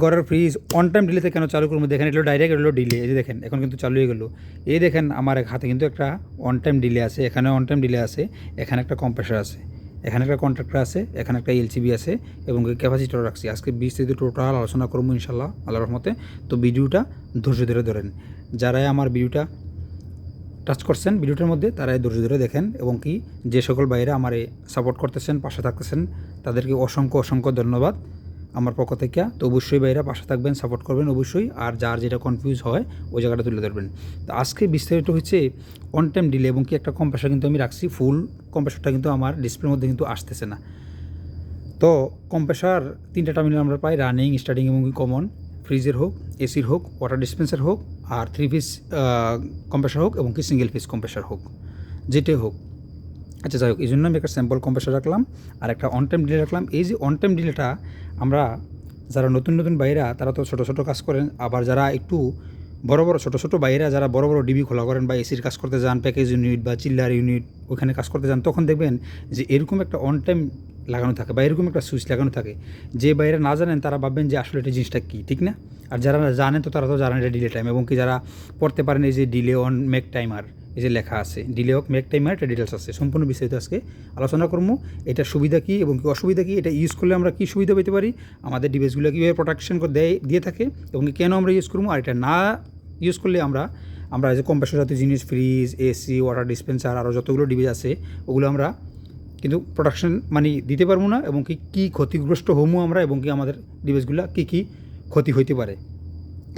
ঘরের fridge on time ডিলেতে কেন চালু করব? দেখেন, এটা ডাইরেক্ট এলো ডিলে এই যে দেখেন, এখন কিন্তু চালু হয়ে গেলো। এই দেখেন, আমার এক হাতে কিন্তু একটা অন টাইম ডিলে আছে, এখানে অন টাইম ডিলে আছে, এখানে একটা কম্প্রেসার আছে, এখানে একটা কন্ট্রাক্টর আছে, এখানে একটা এলসিবি আছে এবং ক্যাপাসিটর রাখছি। আজকে বিস্তারিত টোটাল আলোচনা করব ইনশাল্লাহ আল্লাহ রহমতে। তো ভিডিওটা ধৈর্য ধরে ধরেন। যারাই আমার ভিডিওটা টাচ করছেন, ভিডিওটার মধ্যে তারাই ধৈর্য ধরে দেখেন এবং কি যে সকল বাইরে আমার সাপোর্ট করতেছেন, পাশে থাকতেছেন, তাদেরকে অসংখ্য অসংখ্য ধন্যবাদ। আমার পক্ষ থেকে। তো অবশ্যই বাইরা পাশে থাকবেন সাপোর্ট করবেন অবশ্যই। আর যার যেটা কনফিউজ হয়, ওই জায়গাটা তুলে ধরবেন। তো আজকে বিস্তারিত হচ্ছে অন টাইম ডিলে এবং কি একটা কম্প্রেসার কিন্তু আমি রাখছি ফুল কম্প্রেসারটা কিন্তু আমার ডিসপ্লের মধ্যে কিন্তু আসতেছে না। তো কম্প্রেসার তিনটা টার্মিনাল আমরা পাই রানিং স্টার্টিং এবং কমন ফ্রিজের হোক এসির হোক ওয়াটার ডিসপেন্সার হোক, আর থ্রি পিস কম্প্রেসার হোক এবং কি সিঙ্গেল পিস কম্প্রেসার হোক। যেটাই হোক। আচ্ছা যাই হোক, এই জন্য আমি একটা স্যাম্পল কম্প্রেসার রাখলাম আর একটা অন টাইম ডিলে রাখলাম। এই যে অন টাইম ডিলেটা আমরা যারা নতুন নতুন বাইরা, তারা তো ছোটো ছোটো কাজ করেন। আবার যারা একটু বড় বড়, ছোটো ছোটো বাইরা, যারা বড় বড় ডিবি খোলা করেন বা এসির কাজ করতে যান প্যাকেজ ইউনিট বা চিল্লার ইউনিট ওখানে কাজ করতে যান, তখন দেখবেন যে এরকম একটা অন টাইম লাগানো থাকে বা এরকম একটা সুইচ লাগানো থাকে। যে বাইরে না জানেন, তারা ভাববেন যে আসলে এটা জিনিসটা কী, ঠিক না? আর যারা জানেন তো তারা তো জানেন এটা ডিলে টাইম এবং কি যারা পড়তে পারেন এই যে ডিলে অন মেক টাইমার এই যে লেখা আছে ডিলে অফ মেক টাইমার একটা ডিটেলস আছে। সম্পূর্ণ বিস্তারিত আজকে আলোচনা করব। এটা সুবিধা কী এবং কী অসুবিধা কী, এটা ইউজ করলে আমরা কী সুবিধা পেতে পারি, আমাদের ডিভাইসগুলো কীভাবে প্রোটেকশন দেয়, দিয়ে থাকে এবং কেন আমরা ইউজ করব আর এটা না ইউজ করলে আমরা আমরা যে কম্প্রেসর জাতীয় জিনিস ফ্রিজ এসি ওয়াটার ডিসপেন্সার আরও যতগুলো ডিভাইস আছে, ওগুলো আমরা কিন্তু প্রোডাকশন মানে দিতে পারব না এবং কি, কী ক্ষতিগ্রস্ত হমু আমরা এবং কি আমাদের ডিভাইসগুলো কী কী ক্ষতি হইতে পারে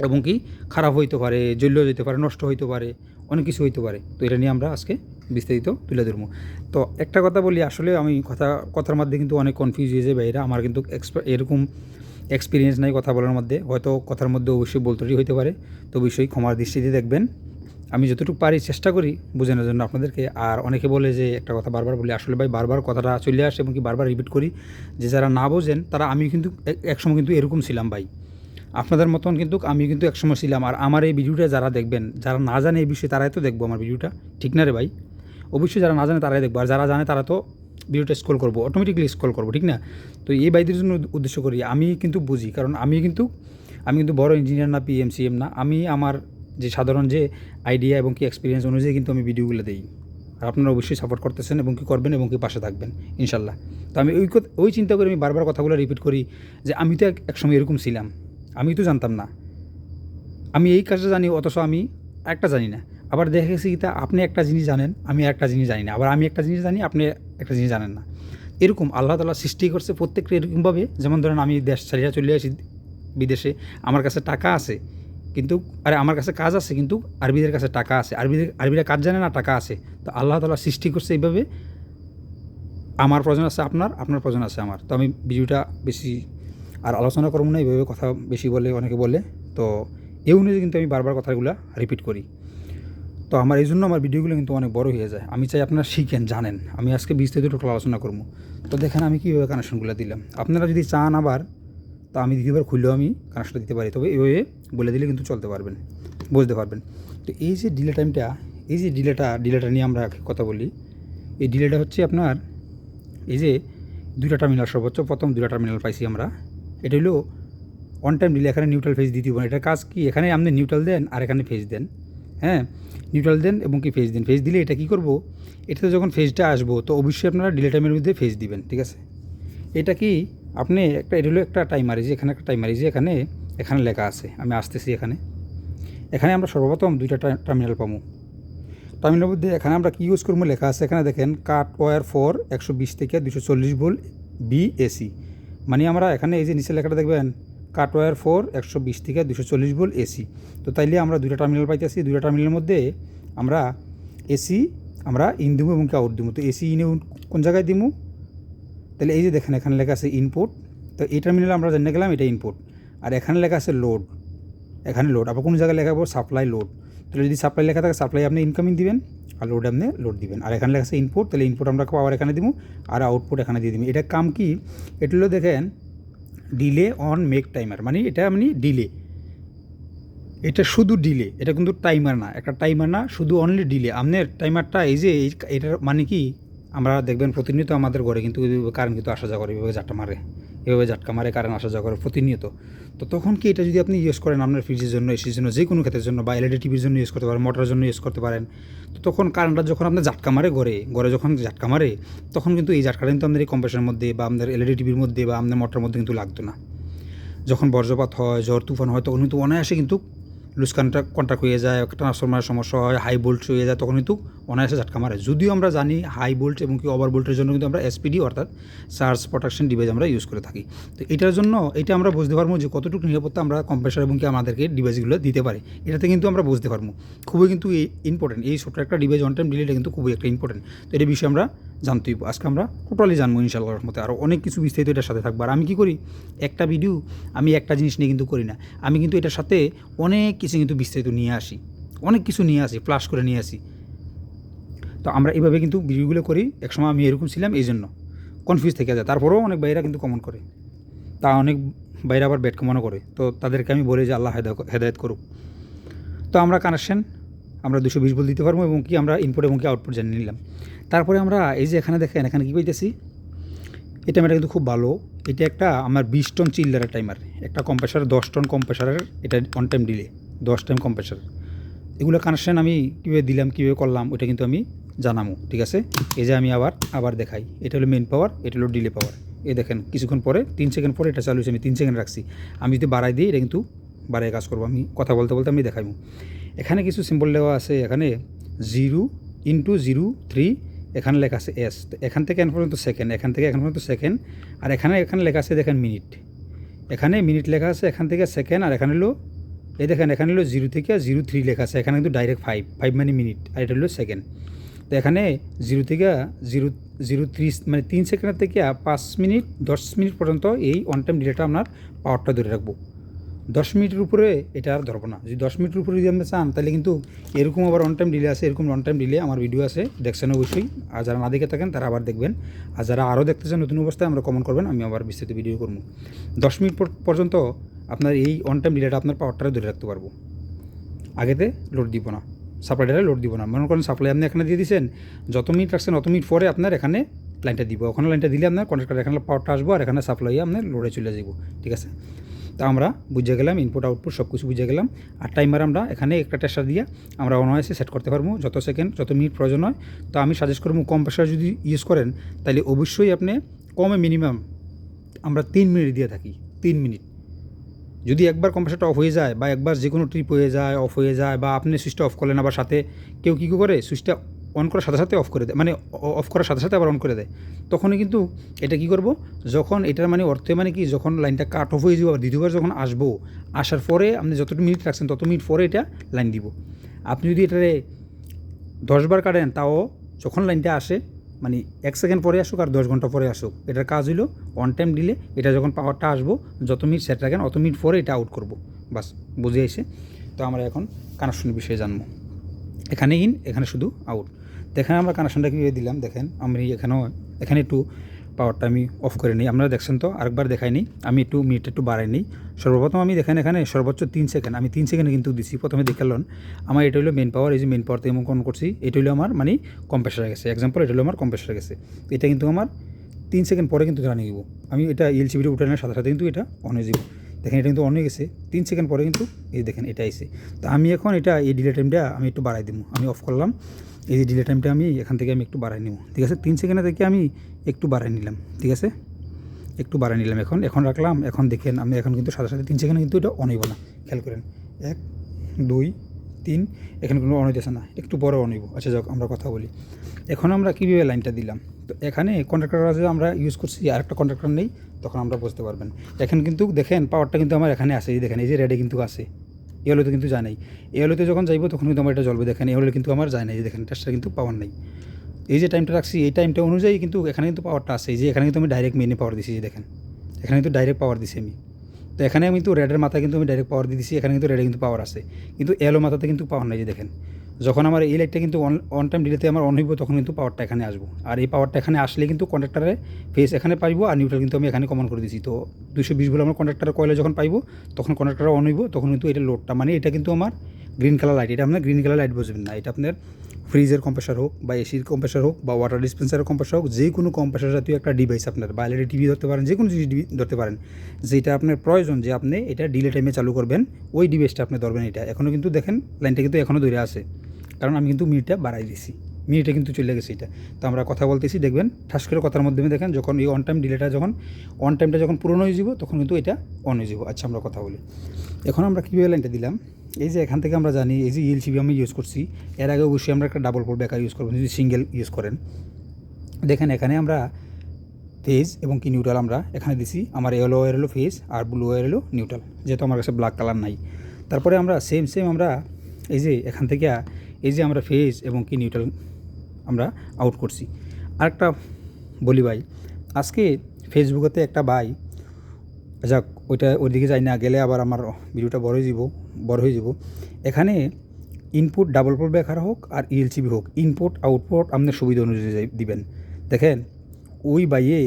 এবং কি খারাপ হইতে পারে জ্বল্য যেতে পারে, নষ্ট হইতে পারে অনেক কিছু হইতে পারে। তো এটা নিয়ে আমরা আজকে বিস্তারিত তুলে ধরবো। তো একটা কথা বলি, আসলে আমি কথা, কথার মধ্যে কিন্তু অনেক কনফিউজ হয়ে যায় বাইরা আমার কিন্তু এরকম এক্সপিরিয়েন্স নাই কথা বলার মধ্যে। হয়তো কথার মধ্যে অবশ্যই বলতেই হইতে পারে। তো অবশ্যই ক্ষমার দৃষ্টিতে দেখবেন। আমি যতটুকু পারি চেষ্টা করি বোঝানোর জন্য আপনাদেরকে। আর অনেকে বলে যে একটা কথা বারবার বলি, আসলে ভাই বারবার কথাটা চলে আসে এবং কি বারবার রিপিট করি। যে যারা না বোঝেন, তারা আমি কিন্তু এক- একসময় কিন্তু এরকম ছিলাম ভাই। আপনাদের মতন কিন্তু আমি কিন্তু একসময় ছিলাম। আর আমার এই ভিডিওটা যারা দেখবেন, যারা না জানে এই বিষয়ে, তারাই তো দেখব আমার ভিডিওটা। ঠিক না রে ভাই? অবশ্যই যারা না জানে, তারাই দেখব। আর যারা জানে, তারা তো ভিডিওটা স্ক্রল করব অটোমেটিকলি স্ক্রল করব, ঠিক না? তো এই বাইদের জন্য উদ্দেশ্য করি, আমি কিন্তু বুঝি। কারণ আমি কিন্তু আমি কিন্তু বড় ইঞ্জিনিয়ার না পিএমসিএম না। আমি আমার যে সাধারণ যে আইডিয়া এবং কি এক্সপিরিয়েন্স অনুযায়ী কিন্তু আমি ভিডিওগুলো দিই। আর আপনারা অবশ্যই সাপোর্ট করতেছেন এবং কি করবেন এবং কি পাশে থাকবেন, ইনশাল্লাহ। তো আমি ওই ওই চিন্তা করে আমি বারবার কথাগুলো রিপিট করি যে আমি তো এক- সময় এরকম ছিলাম। আমি তো জানতাম না। আমি এই কাজটা জানি, অথচ আমি একটা জানি না। আবার দেখা গেছে আপনি একটা জিনিস জানেন, আমি একটা জিনিস জানি না। আবার আমি একটা জিনিস জানি, আপনি একটা জিনিস জানেন না। এরকম আল্লাহ তালা সৃষ্টি করছে প্রত্যেকটা এরকমভাবে। যেমন ধরেন আমি দেশ ছাড়িয়া চলে আসি, বিদেশে, আমার কাছে টাকা আছে, কিন্তু, আরে আমার কাছে কাজ আছে, কিন্তু আরবিদের কাছে টাকা আছে। আরবিদের, আরবিরা কাজ জানে না, টাকা আছে। তো আল্লাহ তালা সৃষ্টি করছে এইভাবে। আমার প্রয়োজন আছে আপনার আপনার প্রয়োজন আছে আমার। তো আমি ভিডিওটা বেশি আর আলোচনা করব না, এইভাবে কথা বেশি বলে অনেকে বলে। তো এই অনুযায়ী কিন্তু আমি বারবার কথাগুলো রিপিট করি। তো আমার এই জন্য আমার ভিডিওগুলো কিন্তু অনেক বড় হয়ে যায়। আমি চাই আপনারা শিখেন, জানেন। আমি আজকে বিস্তারিত টোটাল আলোচনা করব। তো দেখেন আমি কীভাবে কানেকশনগুলো দিলাম। আপনারা যদি চান আবার, তো আমি দ্বিতীয়বার খুললেও আমি কানেকশনটা দিতে পারি। তবে এইভাবে বলে দিলে কিন্তু চলতে পারবেন। বুঝতে পারবেন। তো এই যে ডিলে টাইমটা এই যে ডিলেটা ডিলেটা নিয়ে আমরা কথা বলি। এই ডিলেটা হচ্ছে আপনার, এই যে দুইটা টার্মিনাল সর্বোচ্চ প্রথম দুইটা টার্মিনাল পাইছি আমরা। এটা হলো অন টাইম দিলে এখানে নিউট্রাল ফেজ দিতে হবে এটার কাজ কি? এখানে আপনি নিউট্রাল দেন আর এখানে ফেজ দেন। হ্যাঁ? নিউট্রাল দেন এবং কি ফেজ দেন? ফেজ দিলে এটা কী করব? এটাতে যখন ফেজটা আসব, তো অবশ্যই আপনারা ডিলে টাইমের মধ্যে ফেজ দিবেন, ঠিক আছে? এটা কি? আপনি একটা, এটা হলো একটা টাইমার যে এখানে একটা টাইমার যে এখানে এখানে লেখা আছে, আমি আসতেছি এখানে। এখানে আমরা সর্বপ্রথম দুইটা টার্মিনাল পাবো। টার্মিনালের মধ্যে এখানে আমরা কী ইউজ করব? লেখা আছে এখানে দেখেন কাট ওয়ার ফোর একশো বিশ থেকে দুশো চল্লিশ ভোল বি এসি মানে আমরা এখানে এই যে নিচে লেখাটা দেখবেন, কাট ওয়ার ফোর, একশো বিশ থেকে দুশো চল্লিশ ভোল এসি তো তাইলে আমরা দুইটা টার্মিনাল পাইতেছি, দুইটা টার্মিনালের মধ্যে আমরা এসি আমরা ইন দিব এবং কি আউট দিব তো এসি ইনে কোন জায়গায় দিমু? তাহলে এই যে দেখেন, এখানে লেখা আছে ইনপুট তো এই টার্মিনাল আমরা জেনে গেলাম এটা ইনপুট আর এখানে লেখা আছে লোড এখানে লোড আবার কোনো জায়গায় লেখা সাপ্লাই লোড তাহলে যদি সাপ্লাই লেখা থাকে সাপ্লাই আপনি ইনকামিং দিবেন। আর লোড আপনি লোড দিবেন। আর এখানে লেখা আছে ইনপুট তাহলে ইনপুট আমরা পাওয়ার এখানে দিব আর আউটপুট এখানে দিয়ে দিব। এটা কাম কি? এটা হলো দেখেন ডিলে অন মেক টাইমার মানে এটা আপনি ডিলে এটা শুধু ডিলে এটা কিন্তু টাইমার না। একটা টাইমার না, শুধু অনলি ডিলে আপনার টাইমারটা এই যে এটার মানে কি? আমরা দেখবেন প্রতিনিয়ত আমাদের ঘরে কিন্তু কারেন্ট কিন্তু আসা যাওয়া করে, এভাবে যাটা মারে। এভাবে ঝাটকা মারে কারেন্ট আসা যাওয়া করে প্রতিনিয়ত। তো তখন কি এটা যদি আপনি ইউজ করেন আপনার ফ্রিজের জন্য এসির জন্য, যে কোনো ক্ষেত্রের জন্য বা এলইডি টিভির জন্য ইউজ করতে পারেন মোটরের জন্য ইউজ করতে পারেন, তো তখন কারেন্টটা যখন আপনার ঝাটকা মারে ঘরে ঘরে যখন ঝাটকা মারে, তখন কিন্তু এই ঝাটকাটা কিন্তু আপনার এই কম্প্রেসারের মধ্যে বা আপনার এলইডি টিভির মধ্যে বা আপনার মোটরের মধ্যে কিন্তু লাগতো না। যখন বজ্রপাত হয়, ঝড় তুফান হয়, তখন কিন্তু অনায়াসে কিন্তু লুজ কন্ট্রাক্ট কন্ট্রাক্ট হয়ে যায় ট্রান্সফরমারের সমস্যা হয় হাই ভোল্ট হয়ে যায়, তখন কিন্তু অনায়াসে ঝাটকা মারে। যদিও আমরা জানি হাই ভোল্ট এবং কি ওভার ভোল্টের জন্য কিন্তু আমরা এসপিডি অর্থাৎ চার্জ প্রোটেকশন ডিভাইস আমরা ইউজ করে থাকি। তো এটার জন্য এটা আমরা বুঝতে পারব যে কতটুকু নিরাপত্তা আমরা কম্প্রেসার এবং কি আমাদেরকে ডিভাইসগুলো দিতে পারে। এটাতে কিন্তু আমরা বুঝতে পারব। খুবই কিন্তু এই ইম্পর্টেন্ট এই ছোট্ট একটা ডিভাইস অন টাইম ডিলিটা কিন্তু খুবই একটা ইম্পর্টেন্ট তো এটার বিষয়ে আমরা জানতেই আজকে আমরা টোটালি জানব ইনশাআল্লাহ মধ্যে আরও অনেক কিছু বিস্তারিত এটার সাথে থাকবে। আর আমি কী করি? একটা ভিডিও আমি একটা জিনিস নিয়ে কিন্তু করি না। আমি কিন্তু এটার সাথে অনেক কিছু কিন্তু বিস্তারিত নিয়ে আসি। অনেক কিছু নিয়ে আসি ফ্লাশ করে নিয়ে আসি। তো আমরা এইভাবে কিন্তু ভিডিওগুলো করি। একসময় আমি এরকম ছিলাম এই জন্য কনফিউজ থেকে যায়। তারপরেও অনেক বাইরা কিন্তু কমন করে। তা অনেক বাইরে আবার ব্যাট কমনও করে। তো তাদেরকে আমি বলি যে, আল্লাহ হেদায়- হেদায়েত করুক। তো আমরা কানেকশন আমরা দুশো বিশ বল দিতে পারব এবং কি আমরা ইনপুট এবং কি আউটপুট জানিয়ে নিলাম। তারপরে আমরা এই যে এখানে দেখেন, এখানে কী পাইতেছি? এটা এটা কিন্তু খুব ভালো। এটা একটা আমার বিশ টন চিল্লারের টাইমার একটা কম্প্রেসার দশ টন কম্প্রেসারের এটা অন টাইম ডিলে দশ টাইম কম্প্রেসার এগুলো কানেকশান আমি কীভাবে দিলাম, কীভাবে করলাম ওটা কিন্তু আমি জানামো, ঠিক আছে? এই যে আমি আবার আবার দেখাই। এটা হলো মেন পাওয়ার এটা হলো ডিলে পাওয়ার এ দেখেন, কিছুক্ষণ পরে, তিন সেকেন্ড পরে এটা চালু হয়েছে, আমি তিন সেকেন্ড রাখছি। আমি যদি বাড়াই দিই, এটা কিন্তু বাড়ায় কাজ করব। আমি কথা বলতে বলতে আমি দেখাইবো এখানে কিছু সিম্বল দেওয়া আছে, এখানে জিরো ইন্টু জিরো থ্রি এখানে লেখা আছে এস এখান থেকে এখন পর্যন্ত সেকেন্ড এখান থেকে এখন পর্যন্ত সেকেন্ড আর এখানে এখানে লেখা আছে, দেখেন মিনিট এখানে মিনিট লেখা আছে, এখান থেকে সেকেন্ড আর এখানে হলো, এই দেখেন, এখানে হলো জিরো থেকে জিরো থ্রি লেখা আছে, এখানে কিন্তু ডাইরেক্ট ফাইভ ফাইভ মানে মিনিট আর এটা হলো সেকেন্ড তো এখানে জিরো থেকে জিরো জিরো ত্রিশ মানে তিন সেকেন্ডের থেকে পাঁচ মিনিট, দশ মিনিট পর্যন্ত এই অন টাইম ডিলেটা আপনার পাওয়ারটা ধরে রাখব। দশ মিনিটের উপরে এটা আর ধরবো না। যদি দশ মিনিটের উপরে যদি আপনি চান, তাহলে কিন্তু এরকম আবার অন টাইম ডিলে আছে, এরকম অন টাইম ডিলে আমার ভিডিও আছে, দেখছেন অবশ্যই। আর যারা না দেখে থাকেন, তারা আবার দেখবেন। আর যারা আরও দেখতে চান নতুন অবস্থায়, আমরা কমেন্ট করবেন, আমি আবার বিস্তারিত ভিডিও করব। দশ মিনিট পর- পর্যন্ত আপনার এই অন টাইম ডিলেটা আপনার পাওয়ারটা ধরে রাখতে পারব। আগেতে লোড দিব না। সাপ্লাইটারে লোড দিব না। মনে করেন সাপ্লাই আপনি এখানে দিয়ে দিয়েছেন যত মিনিট রাখছেন অত মিনিট পরে আপনার এখানে লাইনটা দিব। ওখানে লাইনটা দিলে আপনার কন্ট্রাক্টর এখানে পাওয়ারটা আসব আর এখানে সাপ্লাই আপনার লোডে চলে যাব ঠিক আছে? তা আমরা বুঝে গেলাম ইনপুট আউটপুট সব কিছু বুঝে গেলাম। আর টাইমার আমরা এখানে একটা টেস্টার দিয়ে আমরা অনওয়াইসে সেট করতে পারব। যত সেকেন্ড যত মিনিট প্রয়োজন হয়, তো আমি সাজেস্ট করব কম প্রেশার যদি ইউজ করেন তাহলে অবশ্যই আপনি কমে মিনিমাম আমরা তিন মিনিট দিয়ে থাকি, তিন মিনিট যদি একবার কম্প্রেসারটা অফ হয়ে যায় বা একবার যে কোনো ট্রিপ হয়ে যায় অফ হয়ে যায় বা আপনি সুইচটা অফ করলেন আবার সাথে, কেউ কী করে সুইচটা অন করার সাথে সাথে অফ করে দেয় মানে অফ করার সাথে সাথে আবার অন করে দেয়। তখনই কিন্তু এটা কি করব? যখন এটার মানে অর্থে মানে কি, যখন লাইনটা কাট অফ হয়ে যাবে, আবার দ্বিতীয়বার যখন আসব, আসার পরে আপনি যতটুকু মিনিট রাখছেন তত মিনিট পরে এটা লাইন দিব। আপনি যদি এটারে দশবার কাটেন, তাও যখন লাইনটা আসে মানে এক সেকেন্ড পরে আসুক আর দশ ঘণ্টা পরে আসুক। এটার কাজ হলো অন টাইম ডিলে এটা যখন পাওয়ারটা আসব, যত মিনিট সেট রাখেন, অত মিনিট পরে এটা আউট করব। বাস, বুঝে এসে তো আমরা এখন কানেকশনের বিষয়ে জানব। এখানে ইন এখানে শুধু আউট দেখেন আমরা কানেকশনটা কীভাবে দিলাম? দেখেন, আমি এখানেও, এখানে একটু পাওয়ারটা আমি অফ করে নিই। আপনারা দেখছেন তো, আরেকবার দেখাই নিই। আমি একটু মিনিট একটু বাড়াই নিই। সর্বপ্রথম আমি দেখেন এখানে সর্বোচ্চ তিন সেকেন্ড আমি তিন সেকেন্ড কিন্তু দিছি, প্রথমে দেখালেন আমার এটা হলো মেন পাওয়ার এই যে মেন পাওয়ার থেকে অন করছি, এটা হলো আমার মানে কম্প্রেসার গেছে। এক্সাম্পল এটা হলো আমার কম্প্রেসার গেছে। এটা কিন্তু আমার তিন সেকেন্ড পরে কিন্তু জানিয়ে দিব। আমি এটা এলসিবিটা উঠানোর সাথে সাথে কিন্তু এটা অন হয়ে যাব। দেখেন এটা কিন্তু অন হয়ে গেছে। তিন সেকেন্ড পরে কিন্তু এই দেখেন এটা এসে তো আমি এখন এটা এই ডিলে টাইমটা আমি একটু বাড়াই দিব। আমি অফ করলাম। এই যে ডিলে টাইমটা আমি এখান থেকে আমি একটু বাড়াই নেব। ঠিক আছে? তিন সেকেন্ডে থেকে আমি একটু বাড়াই নিলাম। ঠিক আছে? একটু বাড়াই নিলাম এখন। এখন রাখলাম। এখন দেখেন আমি এখন কিন্তু সাথে সাথে তিন সেকেন্ডে কিন্তু এটা অন না খেয়াল করেন। এক, দুই, তিন। এখানে কোনো অন হইতেছে না। একটু পরে অন আচ্ছা যাক, আমরা কথা বলি। এখন আমরা কীভাবে লাইনটা দিলাম? তো এখানে কন্ট্রাক্টর আছে আমরা ইউজ করছি, আর একটা কন্ট্রাক্টর নেই, তখন আমরা বুঝতে পারবেন। এখন কিন্তু দেখেন পাওয়ারটা কিন্তু আমার এখানে আছে। এই দেখেন, এই যে রেডে কিন্তু আছে। এই হলোতে কিন্তু যায় নাই। এলোতে যখন যাইবো, তখন কিন্তু আমার এটা জ্বলবে দেখেন এই হলে কিন্তু আমার যায় নাই। দেখেন টেস্টটা কিন্তু পাওয়ার নাই। এই যে টাইমটা রাখছি, এই টাইমটা অনুযায়ী কিন্তু এখানে কিন্তু পাওয়ারটা আছে। যে এখানে কিন্তু আমি ডাইরেক্ট মেনে পাওয়ার দিছি যে দেখেন। এখানে কিন্তু ডাইরেক্ট পাওয়ার দিছি আমি। তো এখানে কিন্তু রেডের মাথায় কিন্তু আমি ডাইরেক্ট পাওয়ার দিয়ে দিছি এখানে কিন্তু রেডে কিন্তু পাওয়ার আছে। কিন্তু এলো মাথাতে কিন্তু পাওয়ার নেই যে দেখেন। যখন আমার এই লাইটটা কিন্তু অন অন টাইম ডিলেতে আমার অন হইব, তখন কিন্তু পাওয়ারটা এখানে আসব। আর এই পাওয়ারটা এখানে আসলে কিন্তু কন্ট্রাক্টারে ফেস এখানে পাইবো আর নিউট্রাল কিন্তু আমি এখানে কমন করে দিছি। তো দুশো বিশ বলে আমার কন্ট্রাক্টারের কয়েলে যখন পাইবো, তখন কন্ট্রাক্টার অন হইব, তখন কিন্তু এটা লোডটা মানে এটা কিন্তু আমার গ্রিন কালার লাইট এটা আপনার গ্রিন কালার লাইট বুঝবেন না, এটা আপনার ফ্রিজের কম্প্রেসার হোক বা এসির কম্প্রেসার হোক বা ওয়াটার ডিসপেন্সারের কম্প্রেসার হোক, যে কোনো কম্প্রেসার জাতীয় একটা ডিভাইস আপনার, বা এলইডি টিভি ধরতে পারেন, যে কোনো জিনিস ধরতে পারেন, যেটা আপনার প্রয়োজন যে আপনি এটা ডিলে টাইমে চালু করবেন, ওই ডিভাইসটা আপনি ধরবেন এটা। এখনও কিন্তু দেখেন লাইনটা কিন্তু এখনও ধরে আছে। কারণ আমি কিন্তু মিনিটটা বাড়াই দিয়েছি মিনিটে কিন্তু চলে গেছে এটা। তো আমরা কথা বলতেছি, দেখবেন, ঠাস করে কথার মাধ্যমে দেখেন যখন এই অন টাইম ডিলেটা যখন অন টাইমটা যখন পূরণ হয়ে যাব, তখন কিন্তু এটা অন হয়ে যাব। আচ্ছা আমরা কথা বলি। এখন আমরা কীভাবে লাইনটা দিলাম? এই যে এখান থেকে আমরা জানি, এই যে ইএলসিবি আমি ইউজ করছি, এর আগে অবশ্যই আমরা একটা ডাবল পোর্ট ব্যাকার ইউজ করব, যদি সিঙ্গেল ইউজ করেন। দেখেন, এখানে আমরা ফেজ এবং কি নিউট্রাল আমরা এখানে দিছি, আমার ইয়েলো ওয়ার হলো ফেজ আর ব্লু ওয়ার হলো নিউট্রাল যেহেতু আমার কাছে ব্ল্যাক কালার নাই। তারপরে আমরা সেম সেম আমরা এই যে এখান থেকে এই যে আমরা ফেজ এবং কি নিউট্রাল আমরা আউট করছি। আরেকটা বলি ভাই, আজকে ফেসবুকেতে একটা ভাই, যাক, ওইটা ওই দিকে যাই না, গেলে আবার আমার ভিডিওটা বড় হয়ে যাব, বড় হয়ে যাব। এখানে ইনপুট ডাবল পোর্ট ব্যাখার হোক আর ইএলসিবি হোক ইনপুট আউটপুট আপনার সুবিধা অনুযায়ী দিবেন। দেখেন, ওই বাইয়ে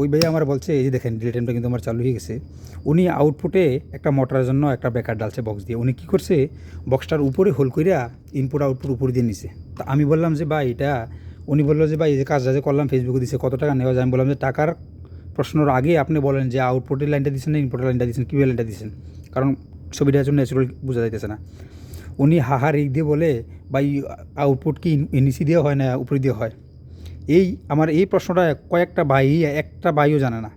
ওই বাইয়ে আমার বলছে, এই যে দেখেন ডিলে টাইমটা কিন্তু আমার চালু হয়ে গেছে। উনি আউটপুটে একটা মোটরের জন্য একটা ব্যাকার ডালছে বক্স দিয়ে। উনি কী করছে বক্সটার উপরে হোল কইরা ইনপুট আউটপুট উপর দিয়ে নিছে। তা আমি বললাম যে, ভাই, এটা উনি বলল যে, ভাই, এই যে কাজটা যে করলাম ফেসবুকে দিছে, কত টাকা নেওয়া যায়? আমি বললাম যে, টাকার প্রশ্নর আগে আপনি বলেন যে আউটপুটের লাইনটা দিচ্ছেন না ইনপুটের লাইনটা দিচ্ছেন কীভাবে লাইনটা দিচ্ছেন কারণ ছবিটা জন্য ন্যাচুরাল বোঝা যাইতেছে না। উনি হাহা রেক দিয়ে বলে বা আউটপুট কি নিচি দিয়ে হয় না উপরে দিয়ে হয়? এই আমার এই প্রশ্নটা কয়েকটা ভাই, একটা ভাইও জানে না।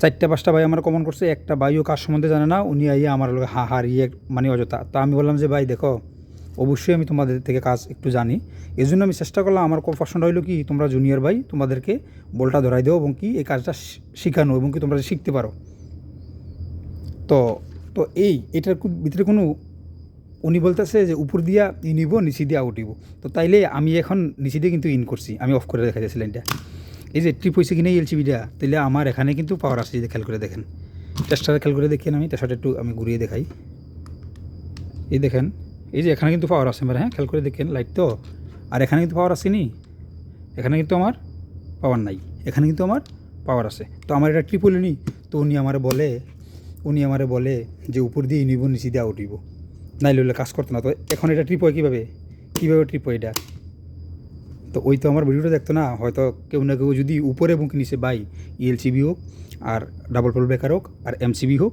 চারটা, পাঁচটা ভাই আমার কমন করছে, একটা ভাইও কার সম্বন্ধে জানে না, উনি আইয়া আমার লগে হা হার ইয়ে মানে অযথা। তা আমি বললাম যে, ভাই, দেখো, অবশ্যই আমি তোমাদের থেকে কাজ একটু জানি। এই জন্য আমি চেষ্টা করলাম, আমার প্রশ্নটা হইল কি, তোমরা জুনিয়র ভাই, তোমাদেরকে বলটা ধরাই দেবো এবং কি এই কাজটা শিখানো এবং কি তোমরা শিখতে পারো। তো তো এই, এটার ভিতরে কোনো উনি বলতেছে যে, উপর দিয়া ই নিব, নিচি দিয়ে আউট দিব তো তাইলে আমি এখন নিচি দিয়ে কিন্তু ইন করছি, আমি অফ করে দেখা যাচ্ছে লাইনটা। এই যে ট্রিপ হয়েছে কিনা এলসিবিটা তাইলে আমার এখানে কিন্তু পাওয়ার আসছে যদি খেয়াল করে দেখেন। টেস্টারে খেয়াল করে দেখেন আমি টেস্টারটা একটু আমি ঘুরিয়ে দেখাই। এই দেখেন, এই যে এখানে কিন্তু পাওয়ার আছে আমার হ্যাঁ খেয়াল করে দেখেন লাইট তো। আর এখানে কিন্তু পাওয়ার আসেনি, এখানে কিন্তু আমার পাওয়ার নাই, এখানে কিন্তু আমার পাওয়ার আছে তো আমার এটা ট্রিপল নি, তো উনি আমার বলে, উনি আমার বলে যে, উপর দিয়ে নিব, নিচি দিয়ে আউটিব নাইলে হলে কাজ করতো না। তো এখন এটা ট্রিপ হয় কীভাবে? কীভাবে ট্রিপ হয় এটা? তো ওই তো আমার ভিডিওটা দেখতো না। হয়তো কেউ না কেউ যদি উপরে এবং নিছে, বাই ইএলসিবি হোক আর ডাবল পোল ব্রেকার হোক আর এমসিবি হোক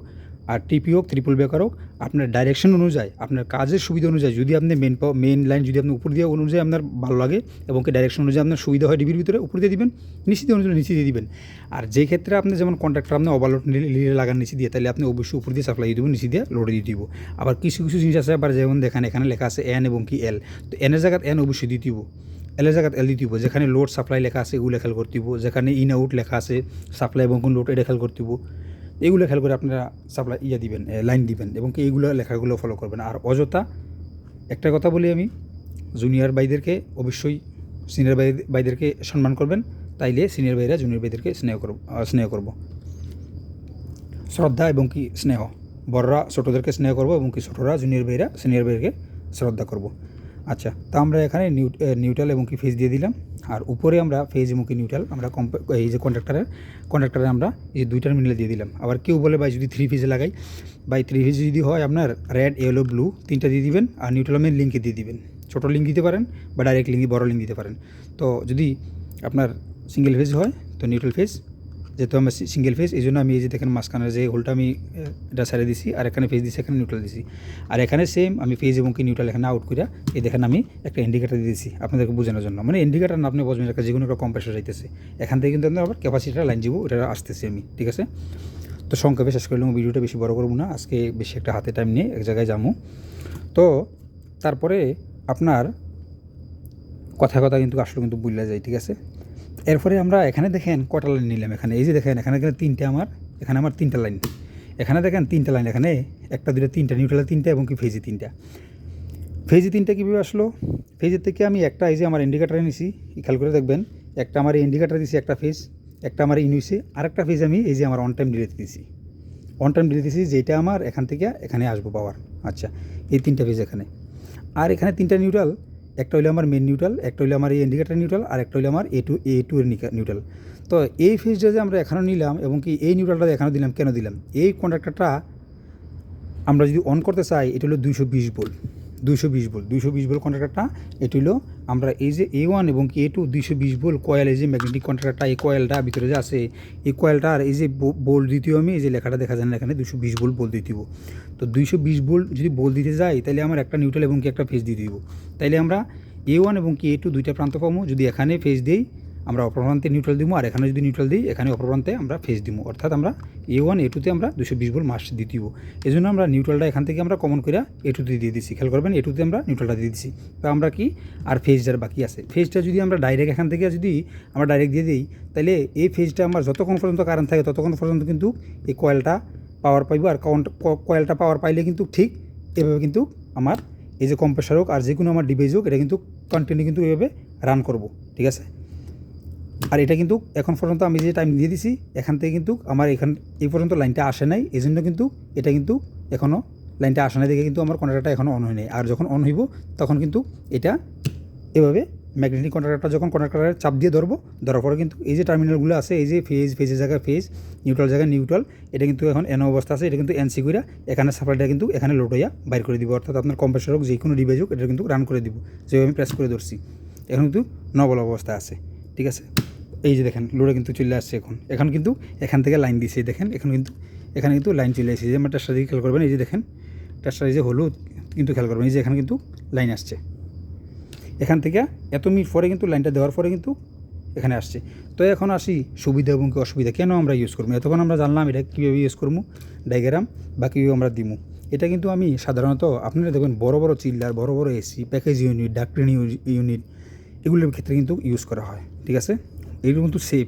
আর টিপি হোক ত্রিপল বেকার হোক, আপনার ডাইরেকশন অনুযায়ী, আপনার কাজের সুবিধা অনুযায়ী, যদি আপনি মেন মেন লাইন যদি আপনি উপর দিয়ে অনুযায়ী আপনার ভালো লাগে এবং কি ডাইরেকশন অনুযায়ী আপনার সুবিধা হয় ডিবির ভিতরে, উপর দিয়ে দিবেন দিয়ে অনুযায়ী নিচে দিয়ে দিবেন। আর যে ক্ষেত্রে আপনি যেমন কন্ট্রাক্টর আপনি ওভারলোড লাগান নিচে দিয়ে, তাহলে আপনি অবশ্যই উপর দিয়ে সাপ্লাই দেবেন, নিচে দিয়ে লোড দিয়ে দিব। আবার কিছু কিছু জিনিস আছে, আবার যেমন দেখেন, এখানে লেখা আছে এন এবং কি এল তো এনের জায়গায় এন অবশ্যই দিয়ে দিব। এলের জায়গায় এল দিতে হবে যেখানে লোড সাপ্লাই লেখা আছে এগুলো খেয়াল করতে দিব। যেখানে ইন আউট লেখা আছে সাপ্লাই এবং কোন লোড এটা খেয়াল করতে হবে এগুলো খেয়াল করে আপনারা সাপ্লাই ইয়ে দিবেন লাইন দিবেন এবং কি এইগুলো লেখাগুলো ফলো করবেন। আর অযথা একটা কথা বলি আমি জুনিয়র ভাইদেরকে অবশ্যই সিনিয়র ভাই, ভাইদেরকে সম্মান করবেন, তাইলে সিনিয়র ভাইরা জুনিয়র ভাইদেরকে স্নেহ করব স্নেহ করব। শ্রদ্ধা এবং কি স্নেহ, বড়রা ছোটোদেরকে স্নেহ করব এবং কি ছোটোরা জুনিয়র ভাইরা সিনিয়র ভাইকে শ্রদ্ধা করব। আচ্ছা তা আমরা এখানে নিউ নিউট্রাল এবং কি ফেজ দিয়ে দিলাম। আর উপরে আমরা ফেজ মুখে কি নিউট্রাল আমরা এই যে কন্ডাক্টারের কন্ট্রাক্টারে আমরা এই যে দুইটার মিলে দিয়ে দিলাম। আবার কেউ বলে, ভাই, যদি থ্রি ফেজে লাগাই? বাই থ্রি ফেজ যদি হয়, আপনার রেড ইয়েলো ব্লু তিনটা দিয়ে দিবেন আর নিউট্রালামের লিঙ্কে দিয়ে দিবেন। ছোটো লিঙ্ক দিতে পারেন বা ডাইরেক্ট লিঙ্ক বড় লিঙ্ক দিতে পারেন। তো যদি আপনার সিঙ্গেল ফেজ হয়, তো নিউট্রাল ফেজ যেহেতু আমরা সিঙ্গেল ফেজ এই জন্য আমি এই যে দেখেন মাঝখানের যে হোলটা আমি এটা সারে দিছি, আর এখানে ফেজ দিছি, এখানে নিউট্রাল দিছি। আর এখানে সেম আমি ফেজ এবং কি নিউট্রাল এখানে আউট করে এই দেখেন আমি একটা ইন্ডিকেটার দিয়ে দিয়েছি আপনাদেরকে বোঝানোর জন্য। মানে ইন্ডিকেটার না আপনি বুঝবেন একটা যে কোনো একটা কম্প্রেসার যাইতেছে। এখান থেকে কিন্তু আবার ক্যাপাসিটিটা লাইন যাব ওটা আসতেছি আমি, ঠিক আছে? তো সংক্ষেপে শেষ করলাম ভিডিওটা বেশি বড় করব না, আজকে বেশি একটা হাতে টাইম নিয়ে এক জায়গায় যাব। তো তারপরে আপনার কথা কথা কিন্তু আসলে কিন্তু বুঝলা যায়, ঠিক আছে? এরপরে আমরা এখানে দেখেন কটা লাইন নিলাম এখানে। এই যে দেখেন, এখানে এখানে তিনটে আমার, এখানে আমার তিনটা লাইন। এখানে দেখেন তিনটা লাইন, এখানে একটা দুটো তিনটা নিউট্রালে তিনটা এবং কি ফেজি তিনটা। ফেজি তিনটা কীভাবে আসলো? ফেজের থেকে আমি একটা, এই যে আমার ইন্ডিকেটার নিছি, খেয়াল করে দেখবেন, একটা আমার ইন্ডিকেটার দিছি একটা ফেজ একটা আমার ইন হইছে আরেকটা ফেজ আমি এই যে আমার অন টাইম ডিলেতে দিয়েছি অন টাইম ডিলে দিছি, যেটা আমার এখান থেকে এখানে আসব পাওয়ার আচ্ছা এই তিনটা ফেজ এখানে। আর এখানে তিনটা নিউট্রাল একটা হইল আমার মেন নিউট্রাল একটা হইল আমার এই ইন্ডিকেটার নিউট্রাল আর একটা হইল আমার এ টু এ টু এর নিউট্রাল তো এই ফেজটা যে আমরা এখানেও নিলাম এবং কি এই নিউট্রালটা এখানেও দিলাম, কেন দিলাম? এই কন্ডাক্টরটা আমরা যদি অন করতে চাই, এটা হলো দুইশো বিশ ভোল্ট দুইশো বিশ ভোল্ট দুইশো বিশ ভোল্ট কন্ট্রাক্টরটা এটি হলো আমরা এই যে এ ওয়ান এবং এ টু দুইশো বিশ ভোল্ট কয়েল এই যে ম্যাগনেটিক কন্ট্রাক্টরটা এই কয়েলটা ভিতরে যে আছে, এই কয়েলটা আর এই যে বোল্ট দ্বিতীয় আমি এই যে লেখাটা দেখা যায় না এখানে দুশো বিশ ভোল্ট বোল্ট দিতে। তো দুইশো বিশ ভোল্ট যদি বোল্ট দিতে যাই তাহলে আমার একটা নিউট্রাল এবং কি একটা ফেজ দিয়ে দিব তাইলে আমরা এ ওয়ান এবং কি এ টু দুইটা প্রান্ত পাবো যদি এখানে ফেজ দিই আমরা অপর প্রান্তে নিউট্রাল দিব আর এখানে যদি নিউট্রাল দিই, এখানে অপর প্রান্তে আমরা ফেস দিব অর্থাৎ আমরা এ ওয়ান এ টুতে আমরা দুশো বিশ ভোল্ট মাস দিয়ে দিব এই জন্য আমরা নিউট্রালটা এখান থেকে আমরা কমন করে এ টুতে দিয়ে দিচ্ছি খেয়াল করবেন এ টুতে আমরা নিউট্রালটা দিয়ে দিচ্ছি তো আমরা কি, আর ফেজটার বাকি আছে? ফেজটা যদি আমরা ডাইরেক্ট এখান থেকে যদি আমরা ডাইরেক্ট দিয়ে দিই তাহলে এই ফেজটা আমার যতক্ষণ পর্যন্ত কারেন্ট থাকে, ততক্ষণ পর্যন্ত কিন্তু এই কয়েলটা পাওয়ার পাইব। আর কয়েলটা পাওয়ার পাইলে কিন্তু ঠিক এভাবে কিন্তু আমার এই যে কম্প্রেসার হোক, আর যে কোনো আমার ডিভাইস হোক, এটা কিন্তু কন্টিনিউ কিন্তু এভাবে রান করব। ঠিক আছে? আর এটা কিন্তু এখন পর্যন্ত আমি যে টাইম দিয়ে দিছি, এখান থেকে কিন্তু আমার এখান, এই পর্যন্ত লাইনটা আসে নাই। এই জন্য কিন্তু এটা কিন্তু এখনও লাইনটা আসে নাই দেখে কিন্তু আমার কন্ট্রাক্টটা এখনও অন হয় নাই। আর যখন অন হইব, তখন কিন্তু এটা এভাবে ম্যাগনেটিক কন্ট্রাক্টরটা যখন কন্ট্রাক্টরের চাপ দিয়ে ধরবো, ধরার পরে কিন্তু এই যে টার্মিনালগুলো আছে, এই যে ফেজ ফেজের জায়গায় ফেজ নিউট্রাল জায়গায় নিউট্রাল এটা কিন্তু এখন এন অবস্থা আছে, এটা কিন্তু এনসি কইরা এখানে সাপ্লাইটা কিন্তু এখানে লোড হইয়া বাইর করে দিব। অর্থাৎ আপনার কম্প্রেসার হোক যে কোনো ডিভাইস হোক, এটা কিন্তু রান করে দিব। যেভাবে আমি প্রেস করে ধরছি। এখন কিন্তু নবল অবস্থা আছে। ঠিক আছে? এই যে দেখেন লোডে কিন্তু চলে আসছে এখন। এখন কিন্তু এখান থেকে লাইন দিয়েছে দেখেন, এখন কিন্তু এখানে কিন্তু লাইন চলে আসছে। যে আমার টেস্টার দিকে খেয়াল করবেন, এই যে দেখেন টেস্টার যে হলুদ, কিন্তু খেয়াল করবেন, এই যে এখানে কিন্তু লাইন আসছে। এখান থেকে এত মিনিট পরে কিন্তু লাইনটা দেওয়ার পরে কিন্তু এখানে আসছে। তো এখন আসি সুবিধা এবং অসুবিধা, কেন আমরা ইউজ করব? এতক্ষণ আমরা জানলাম এটা কীভাবে ইউজ করব ডাইগ্রাম বা কীভাবে আমরা দিমু এটা কিন্তু আমি সাধারণত আপনারা দেখবেন, বড় বড় চিল্লার বড় বড় এসি প্যাকেজ ইউনিট ডাক্তারি ইউনিট এগুলোর ক্ষেত্রে কিন্তু ইউজ করা হয়, ঠিক আছে? এগুলো কিন্তু সেফ